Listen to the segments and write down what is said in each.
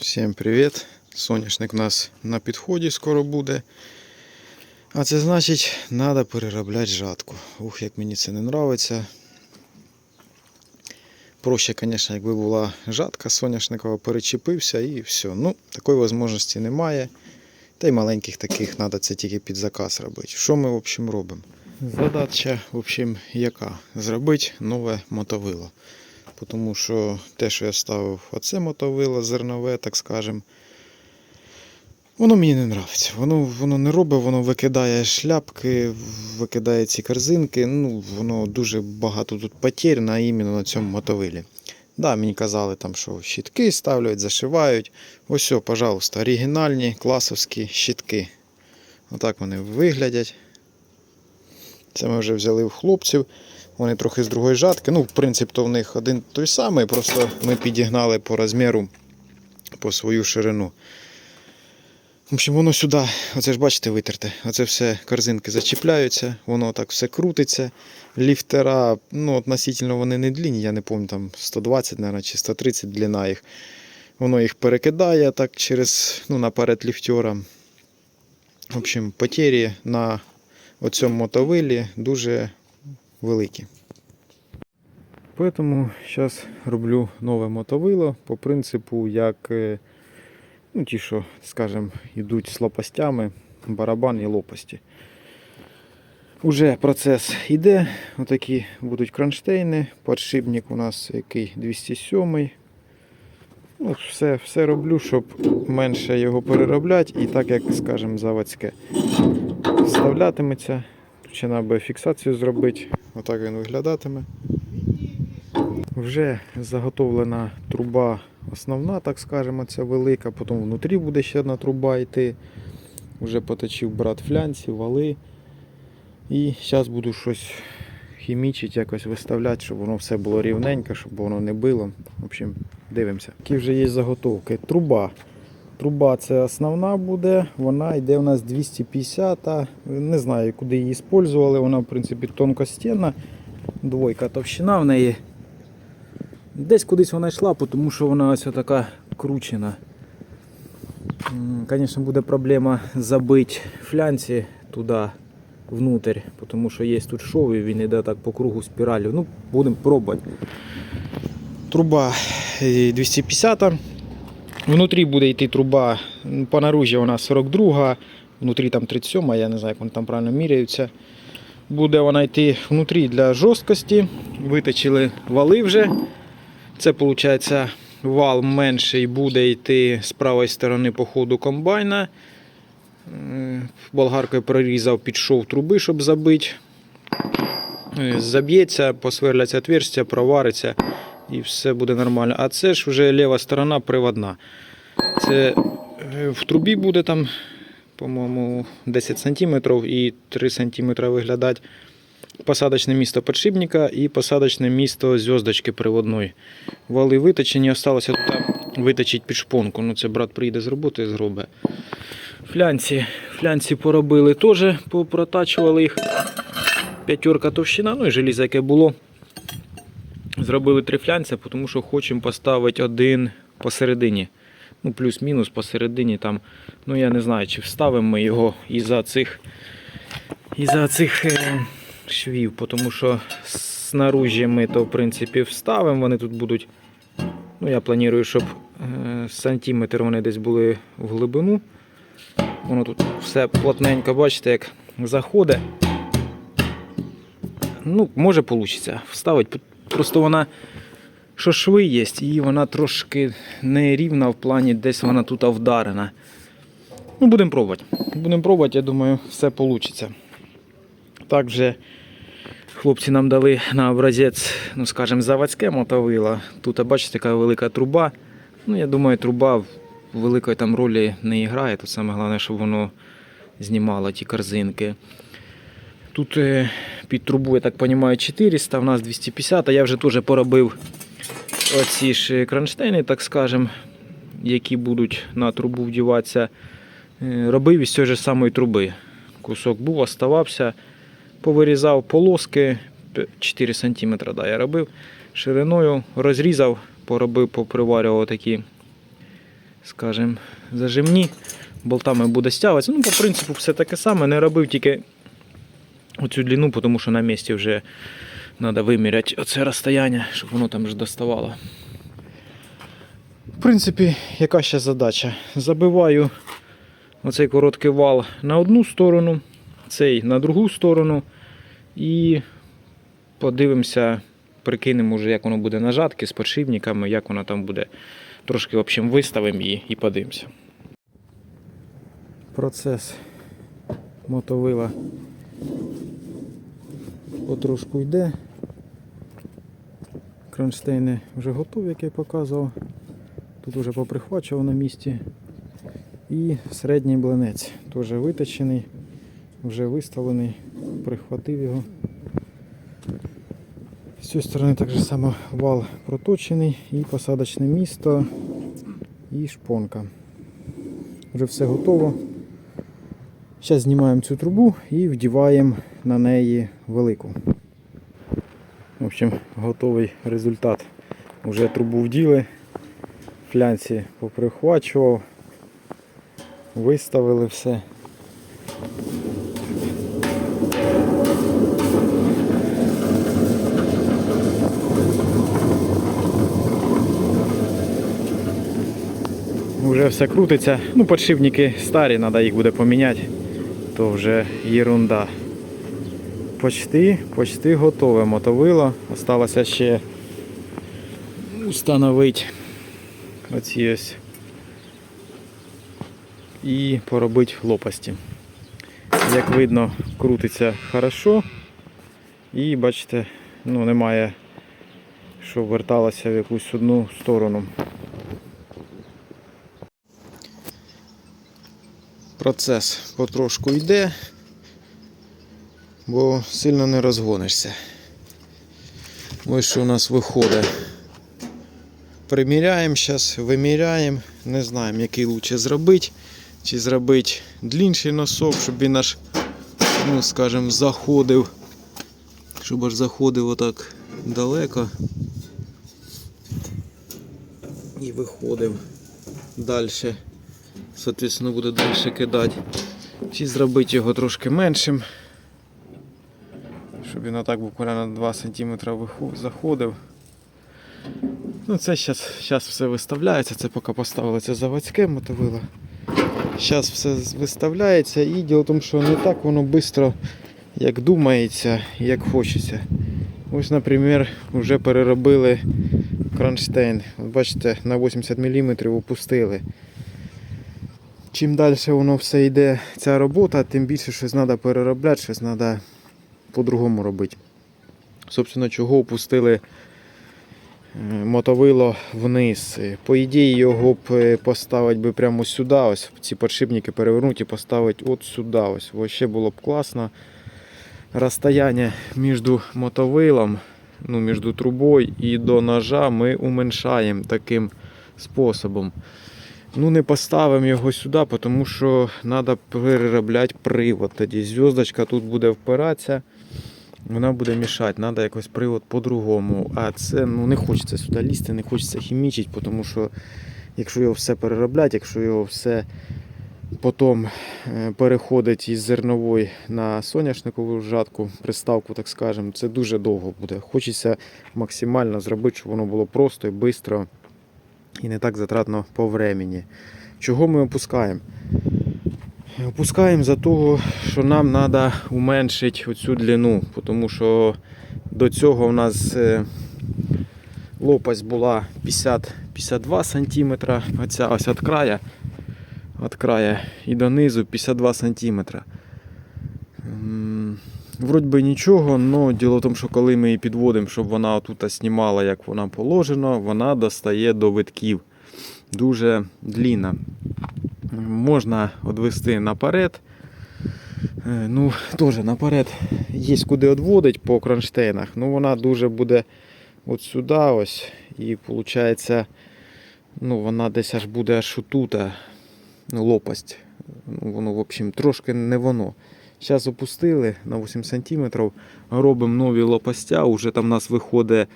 Всім привіт! Соняшник у нас на підході скоро буде. А це значить, треба переробляти жатку. Ух, як мені це не подобається. Проще, звісно, якби була жатка соняшникова, перечепився і все. Ну, такої можливості немає. Та й маленьких таких треба це тільки під заказ робити. Що ми, в общем, робимо? Задача, в общем, яка? Зробити нове мотовило. Тому що те, що я ставив оце мотовило зернове, так скажем, воно мені не подобається. Воно, воно не робить, воно викидає шляпки, викидає ці корзинки. Ну, воно дуже багато тут потерь на іменно на цьому мотовилі. Да, мені казали, там, що щітки ставлять, зашивають. Ось, пожалуйста, оригінальні класовські щітки. Отак вони виглядять. Це ми вже взяли в хлопців. Вони трохи з другої жатки. Ну, в принципі, то в них один той самий, просто ми підігнали по розміру, по свою ширину. В общем, воно сюди, оце ж бачите, витерте. Оце все корзинки зачіпляються, воно так все крутиться. Ліфтера, ну, относительно вони не длинні, я не пам'ятаю, там 120, наверное, чи 130 длина їх. Воно їх перекидає так через, ну, наперед ліфтера. В общем, потері на оцьому мотовилі дуже великі. Поэтому зараз роблю нове мотовило по принципу, як е, ну, ті, що, скажімо, йдуть з лопастями, барабан і лопасті. Уже процес йде. Отакі будуть кронштейни. Подшипник у нас який 207. Ну, все, все роблю, щоб менше його переробляти і так, як, скажімо, заводське. Вставлятиметься. Тут ще фіксацію зробити. Отак він виглядатиме. Вже заготовлена труба основна, так скажемо, ця велика. Потім внутрі буде ще одна труба йти. Вже поточив брат флянці, вали. І зараз буду щось хімічити, якось виставляти, щоб воно все було рівненько, щоб воно не било. В общем, дивимося. Які вже є заготовки. Труба. Труба це основна буде, вона йде у нас 250. Не знаю, куди її використовували. Вона, в принципі, тонкостінна. Двойка товщина в неї. Десь кудись вона йшла, тому що вона ось така кручена. Звісно, буде проблема забити флянці туди внутрь, тому що є тут шов і він йде так по кругу спіралю. Ну, будемо пробувати. Труба е, 250. Внутрі буде йти труба, по наружі вона 42, внутрі там 37, я не знаю, як вони там правильно міряються. Буде вона йти внутрі для жорсткості. Виточили вали вже. Це виходить вал менший буде йти з правої сторони по ходу комбайна. Болгаркою прорізав, підшов труби, щоб забити. Е, Заб'ється, посверляться отверстя, провариться і все буде нормально. А це ж вже ліва сторона приводна. Це е, в трубі буде там, по-моєму, 10 см і 3 см виглядати посадочне місто подшипника і посадочне місто зв'язочки приводної. Вали виточені, осталося тут виточити під шпонку. Ну, це брат приїде з роботи і зробить. Флянці, флянці поробили теж, попротачували їх. П'ятерка товщина, ну і желізо, яке було. Зробили три флянця, тому що хочемо поставити один посередині. Ну, плюс-мінус посередині там. Ну я не знаю, чи вставимо ми його із-за цих, із-за цих е, швів, тому що снаружі ми то в принципі вставимо, вони тут будуть. Ну, я планую, щоб е, сантиметр вони десь були в глибину. Воно тут все плотненько, бачите, як заходить. Ну, може вийде вставити. Просто вона, що шви є, і вона трошки нерівна в плані, десь вона тут вдарена. Ну, будемо пробувати. Будемо пробувати, я думаю, все вийде. Так вже хлопці нам дали на образець, ну скажімо, заводське мотовило. Тут, бачите, така велика труба. Ну, я думаю, труба великої там ролі не грає. Тут саме головне, щоб воно знімало ті корзинки. Тут е, під трубу, я так розумію, 400, в нас 250, а я вже теж поробив оці ж кронштейни, так скажем, які будуть на трубу вдіватися. Е, Робив із цієї самої труби. Кусок був, оставався, повирізав полоски 4 см, да, я робив шириною, розрізав, поробив, поприварював такі скажімо, зажимні. Болтами буде стягуватися. Ну, по принципу, все таке саме. Не робив тільки оцю длину, тому що на місці вже треба виміряти оце розстояння, щоб воно там ж доставало. В принципі, яка ще задача? Забиваю оцей короткий вал на одну сторону, цей на другу сторону. І подивимося, прикинемо вже, як воно буде на жатки з подшипниками, як воно там буде. Трошки, в общем, виставимо її і подивимося. Процес мотовила потрошку йде. Кронштейни вже готові, як я показував. Тут вже поприхвачував на місці. І середній блинець теж виточений, вже виставлений, прихватив його. З цієї сторони так само вал проточений і посадочне місто, і шпонка. Вже все готово. Зараз знімаємо цю трубу і вдіваємо на неї велику. В общем, готовий результат. Уже трубу вділи, флянці поприхвачував, виставили все. Вже все крутиться. Ну, подшипники старі, треба їх буде поміняти. То вже єрунда. Почти, почти готове мотовило. Осталося ще установити оці ось і поробити лопасті. Як видно, крутиться хорошо. І бачите, ну немає, що верталося в якусь одну сторону. Процес потрошку йде, бо сильно не розгонишся. Ось що у нас виходить. Приміряємо зараз, виміряємо, не знаємо, який краще зробити. Чи зробити длінший носок, щоб він аж, ну скажімо, заходив. Щоб аж заходив отак далеко. І виходив далі. Соответственно, буде далі кидати. Чи зробити його трошки меншим. Щоб він отак буквально на 2 см заходив. Ну це зараз все виставляється, це поки поставили це заводське мотовило. Зараз все виставляється і діло в тому, що не так воно швидко, як думається, як хочеться. Ось, наприклад, вже переробили кронштейн. Бачите, на 80 мм опустили. Чим далі воно все йде, ця робота, тим більше щось треба переробляти, щось треба по-другому робити. Собственно, чого опустили е, мотовило вниз. Е, По ідеї його б е, поставити би прямо сюди, ось ці подшипники перевернути і поставити от сюди. Ось. Вообще було б класно. Розстояння між мотовилом, ну, між трубою і до ножа ми уменьшаємо таким способом. Ну, не поставимо його сюди, тому що треба переробляти привод. Тоді зв'язочка тут буде впиратися, вона буде мішати. Треба якось привод по-другому. А це ну, не хочеться сюди лізти, не хочеться хімічити, тому що якщо його все переробляти, якщо його все потім е, переходить із зернової на соняшникову жатку, приставку, так скажемо, це дуже довго буде. Хочеться максимально зробити, щоб воно було просто і швидко і не так затратно по времени. Чого ми опускаємо? Опускаємо за того, що нам треба уменшити оцю длину, тому що до цього у нас е, лопасть була 50-52 см, оця ось від края, від края і донизу 52 см. Вроді би нічого, але діло в тому, що коли ми її підводимо, щоб вона отут знімала, як вона положено, вона достає до витків. Дуже длінна. Можна відвести наперед. Е, Ну, теж наперед є куди відводити по кронштейнах. Ну, вона дуже буде от сюди ось. І виходить, ну, вона десь аж буде аж отут, ну, лопасть. Ну, воно, в общем, трошки не воно. Зараз опустили на 8 см, робимо нові лопастя, уже там у нас виходить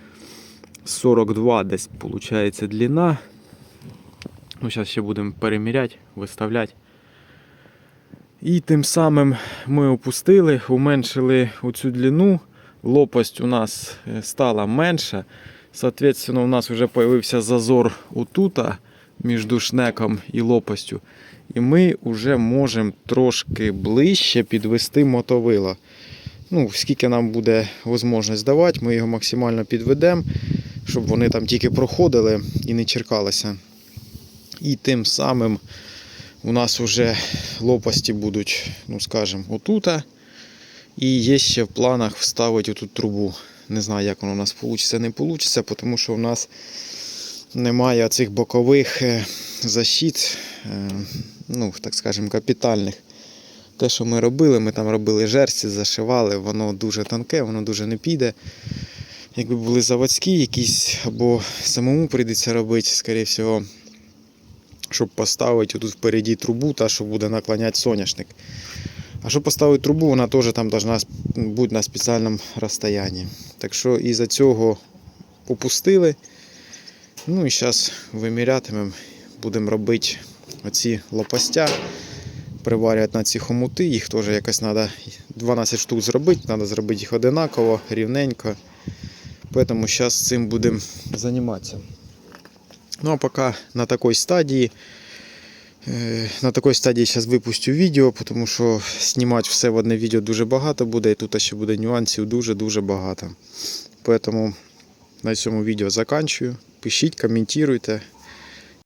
42 десь виходить длина. Ну, зараз ще будемо переміряти, виставляти. І тим самим ми опустили, уменшили оцю длину. Лопасть у нас е, стала менша. Соответственно, у нас вже з'явився зазор отута між шнеком і лопастю. І ми вже можемо трошки ближче підвести мотовило. Ну, скільки нам буде можливість давати, ми його максимально підведемо, щоб вони там тільки проходили і не черкалися. І тим самим у нас вже лопасті будуть, ну скажімо, отута. І є ще в планах вставити отут трубу. Не знаю, як воно у нас вийде, не вийде, тому що у нас немає цих бокових е, защит, е, ну, так скажемо, капітальних. Те, що ми робили, ми там робили жерсті, зашивали, воно дуже тонке, воно дуже не піде. Якби були заводські якісь, або самому прийдеться робити, скоріше всього, щоб поставити тут впереді трубу, та що буде наклоняти соняшник. А щоб поставити трубу, вона теж там должна бути на спеціальному розстоянні. Так що із-за цього попустили. Ну і зараз вимірятимемо, будемо робити оці лопастя, приварювати на ці хомути. Їх теж якось треба 12 штук зробити, треба зробити їх одинаково, рівненько. Тому зараз цим будемо займатися. Ну а поки на такій стадії. Е, На такій стадії зараз випустю відео, тому що знімати все в одне відео дуже багато буде, і тут ще буде нюансів дуже-дуже багато. Тому на цьому відео заканчую. Пишіть, коментуйте.